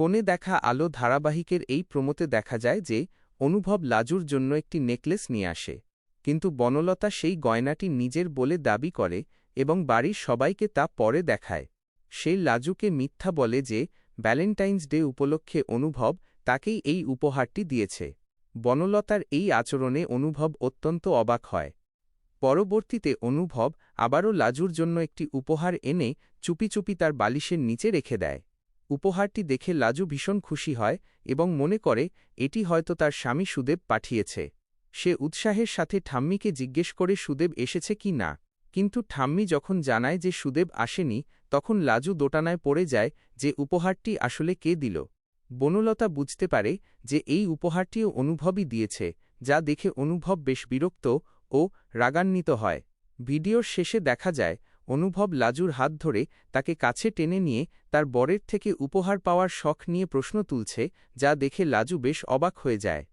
কোণে দেখা আলো ধারাবাহিকের এই প্রমোতে দেখা যায় যে, অনুভব লাজুর জন্য একটি নেকলেস নিয়ে আসে। কিন্তু বনলতা সেই গয়নাটি নিজের বলে দাবি করে এবং বাড়ির সবাইকে তা পরে দেখায়। সে লাজুকে মিথ্যা বলে যে, ভ্যালেন্টাইন্স ডে উপলক্ষে অনুভব তাকেই এই উপহারটি দিয়েছে। বনলতার এই আচরণে অনুভব অত্যন্ত অবাক হয়। পরবর্তীতে অনুভব আবারও লাজুর জন্য একটি উপহার এনে চুপি চুপি তার বালিশের নিচে রেখে দেয়। উপহারটি দেখে লাজু ভীষণ খুশি হয় এবং মনে করে, এটি হয়তো তার স্বামী সুদেব পাঠিয়েছে। সে উৎসাহের সাথে ঠাম্মিকে জিজ্ঞেস করে সুদেব এসেছে কি না। কিন্তু ঠাম্মি যখন জানায় যে সুদেব আসেনি, তখন লাজু দোটানায় পড়ে যায় যে উপহারটি আসলে কে দিল। বনলতা বুঝতে পারে যে এই উপহারটিও অনুভবই দিয়েছে, যা দেখে অনুভব বেশ বিরক্ত ও রাগান্বিত হয়। ভিডিওর শেষে দেখা যায় অনুভব লাজুর হাত ধরে তাকে কাছে টেনে নিয়ে তার বরের থেকে উপহার পাওয়ার শখ নিয়ে প্রশ্ন তুলছে, যা দেখে লাজু বেশ অবাক হয়ে যায়।